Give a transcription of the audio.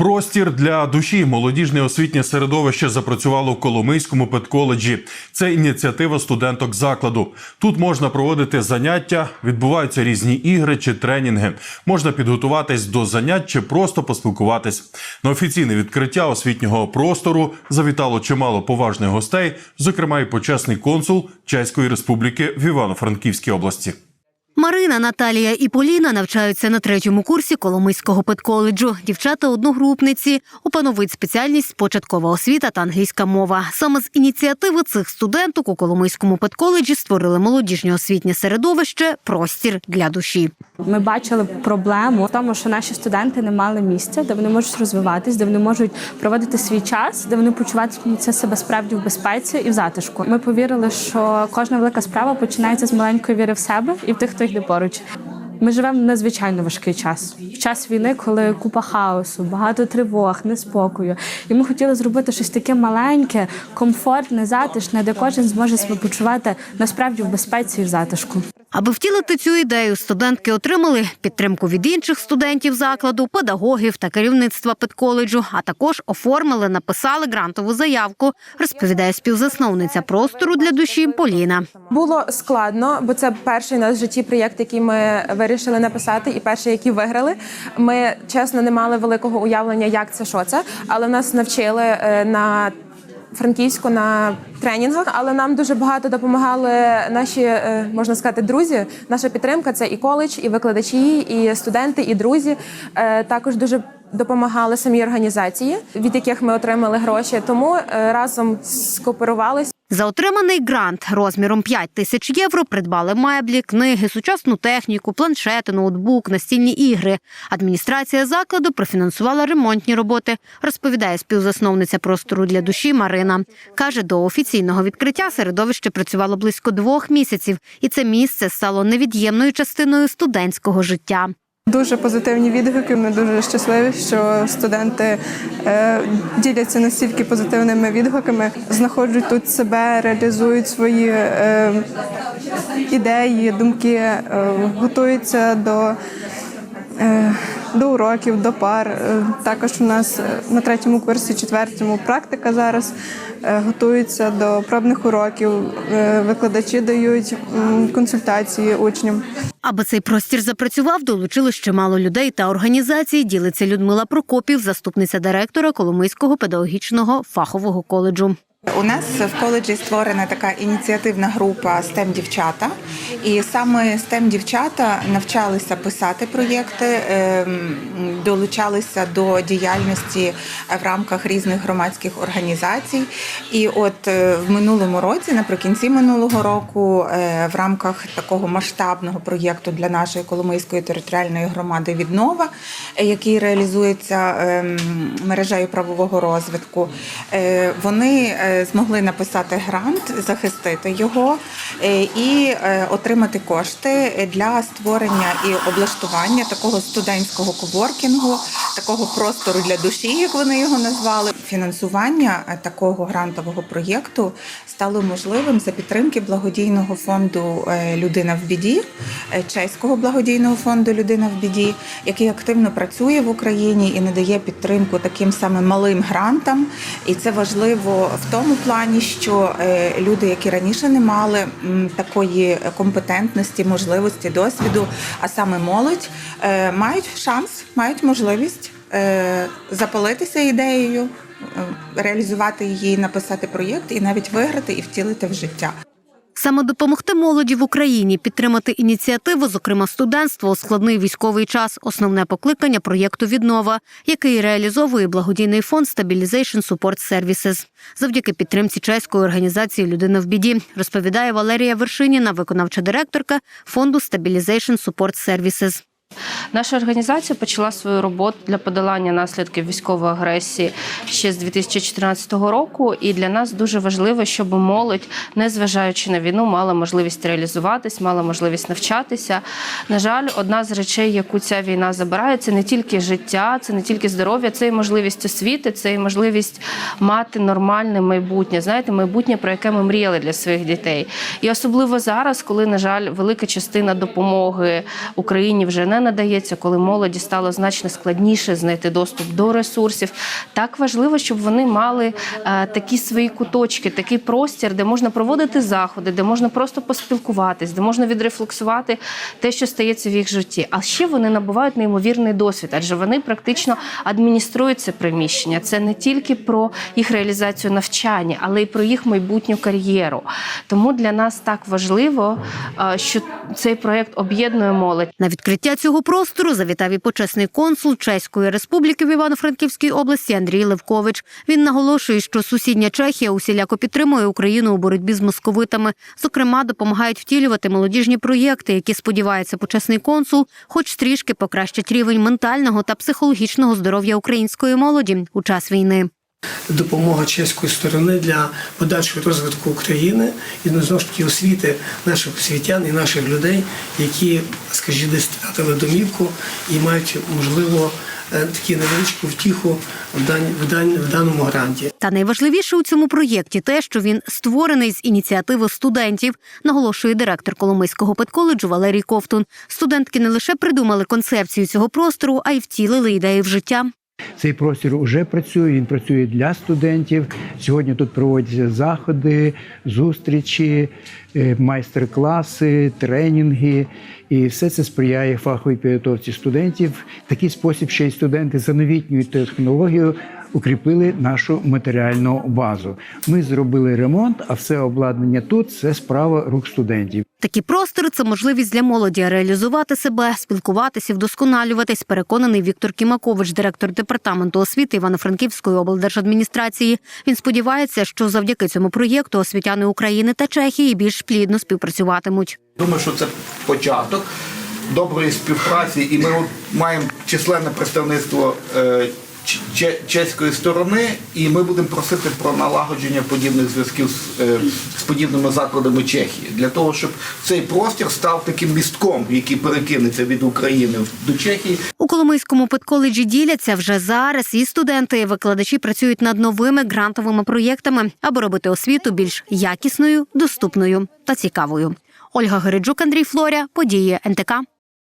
Простір для душі молодіжне освітнє середовище запрацювало в Коломийському педколеджі. Це ініціатива студенток закладу. Тут можна проводити заняття, відбуваються різні ігри чи тренінги. Можна підготуватись до занять чи просто поспілкуватись. На офіційне відкриття освітнього простору завітало чимало поважних гостей, зокрема і почесний консул Чеської Республіки в Івано-Франківській області. Марина, Наталія і Поліна навчаються на третьому курсі Коломийського педколеджу. Дівчата одногрупниці опановують спеціальність початкова освіта та англійська мова. Саме з ініціативи цих студенток у Коломийському педколеджі створили молодіжнє освітнє середовище Простір для душі. Ми бачили проблему в тому, що наші студенти не мали місця, де вони можуть розвиватись, де вони можуть проводити свій час, де вони почуватимуться себе справді в безпеці і в затишку. Ми повірили, що кожна велика справа починається з маленької віри в себе і в тих, хто йде поруч. Ми живемо в надзвичайно важкий час. В час війни, коли купа хаосу, багато тривог, неспокою. І ми хотіли зробити щось таке маленьке, комфортне, затишне, де кожен зможе себе почувати насправді в безпеці і в затишку. Аби втілити цю ідею, студентки отримали підтримку від інших студентів закладу, педагогів та керівництва педколеджу, а також оформили, написали грантову заявку, розповідає співзасновниця простору для душі Поліна. Було складно, бо це перший наш в житті проєкт, який ми вирішили написати, і перший, який виграли. Ми чесно не мали великого уявлення, як це, що це, але нас навчили е, на Франківську на тренінгах, але нам дуже багато допомагали наші, е, можна сказати, друзі. Наша підтримка це і коледж, і викладачі, і студенти, і друзі. Е, Також дуже допомагали самі організації, від яких ми отримали гроші. Тому е, разом скооперувалися. За отриманий грант розміром 5 тисяч євро придбали меблі, книги, сучасну техніку, планшети, ноутбук, настільні ігри. Адміністрація закладу профінансувала ремонтні роботи, розповідає співзасновниця простору для душі Марина. Каже, до офіційного відкриття середовище працювало близько двох місяців, і це місце стало невід'ємною частиною студентського життя. Дуже позитивні відгуки. Ми дуже щасливі, що студенти е, діляться настільки позитивними відгуками, знаходять тут себе, реалізують свої е, ідеї, думки, е, готуються до. До уроків, до пар. Також у нас на третьому курсі, четвертому практика зараз готуються до пробних уроків. Е, Викладачі дають консультації учням. Аби цей простір запрацював, долучили ще мало людей та організацій. Ділиться Людмила Прокопів, заступниця директора Коломийського педагогічного фахового коледжу. У нас в коледжі створена така ініціативна група STEM дівчата, і саме STEM дівчата навчалися писати проєкти, ем, долучалися до діяльності в рамках різних громадських організацій. І от е, в минулому році, наприкінці минулого року, е, в рамках такого масштабного проєкту для нашої Коломийської територіальної громади Віднова, е, який реалізується ем, мережею правового розвитку, вони змогли написати грант, захистити його е, і е, отримати кошти для створення і облаштування такого студентського коворкінгу, такого простору для душі, як вони його назвали. Фінансування е, такого грантового проєкту стало можливим за підтримки благодійного фонду е, Людина в біді, е, чеського благодійного фонду Людина в біді, який активно працює в Україні і надає підтримку таким саме малим грантам. І це важливо в тому плані, що е, люди, які раніше не мали такої компетентності, можливості, досвіду, а саме молодь, е, мають шанс, мають можливість е, запалитися ідеєю, реалізувати її, написати проєкт і навіть виграти і втілити в життя. Саме допомогти молоді в Україні, підтримати ініціативу, зокрема студентство у складний військовий час, основне покликання проєкту Віднова, який реалізовує благодійний фонд Stabilization Support Services. Завдяки підтримці чеської організації Людина в біді розповідає Валерія Вершиніна, виконавча директорка фонду Stabilization Support Services. Наша організація почала свою роботу для подолання наслідків військової агресії ще з 2014 року. І для нас дуже важливо, щоб молодь, незважаючи на війну, мала можливість реалізуватись, мала можливість навчатися. На жаль, одна з речей, яку ця війна забирає, це не тільки життя, це не тільки здоров'я, це і можливість освіти, це і можливість мати нормальне майбутнє. Знаєте, майбутнє, про яке ми мріяли для своїх дітей. І особливо зараз, коли, на жаль, велика частина допомоги Україні вже не не надається, коли молоді стало значно складніше знайти доступ до ресурсів. Так важливо, щоб вони мали е, такі свої куточки, такий простір, де можна проводити заходи, де можна просто поспілкуватись, де можна відрефлексувати те, що стається в їх житті. А ще вони набувають неймовірний досвід, адже вони практично адмініструють це приміщення. Це не тільки про їх реалізацію навчання, але й про їх майбутню кар'єру. Тому для нас так важливо, е, що цей проект об'єднує молодь. На відкриття цього простору завітав і почесний консул Чеської республіки в Івано-Франківській області Андрій Левкович. Він наголошує, що сусідня Чехія усіляко підтримує Україну у боротьбі з московитами. Зокрема, допомагають втілювати молодіжні проєкти, які сподівається почесний консул, хоч трішки покращать рівень ментального та психологічного здоров'я української молоді у час війни. Допомога чеської сторони для подальшого розвитку України і знову ж таки освіти наших освітян і наших людей, які, скажімо, десь втратили домівку і мають можливо е, таку невеличку втіху в дан- в дан- в даному гранті. Та найважливіше у цьому проєкті те, що він створений з ініціативи студентів, наголошує директор Коломийського педколеджу Валерій Ковтун. Студентки не лише придумали концепцію цього простору, а й втілили ідею в життя. Цей простір вже працює. Він працює для студентів. Сьогодні тут проводяться заходи, зустрічі, е, майстер-класи, тренінги. І все це сприяє фаховій підготовці студентів. Такий спосіб ще й студенти за новітньою технологією укріпили нашу матеріальну базу. Ми зробили ремонт, а все обладнання тут це справа рук студентів. Такі простори це можливість для молоді реалізувати себе, спілкуватися, вдосконалюватись. Переконаний Віктор Кімакович, директор департаменту освіти Івано-Франківської облдержадміністрації. Він сподівається, що завдяки цьому проєкту освітяни України та Чехії більш плідно співпрацюватимуть. Думаю, що це початок доброї співпраці, і ми маємо численне представництво е, чеської сторони, і ми будемо просити про налагодження подібних зв'язків з, е, з подібними закладами Чехії, для того, щоб цей простір став таким містком, який перекинеться від України до Чехії. У Коломийському педколеджі діляться вже зараз. І студенти, і викладачі працюють над новими грантовими проєктами, аби робити освіту більш якісною, доступною та цікавою. Ольга Гериджук, Андрій Флоря, події НТК.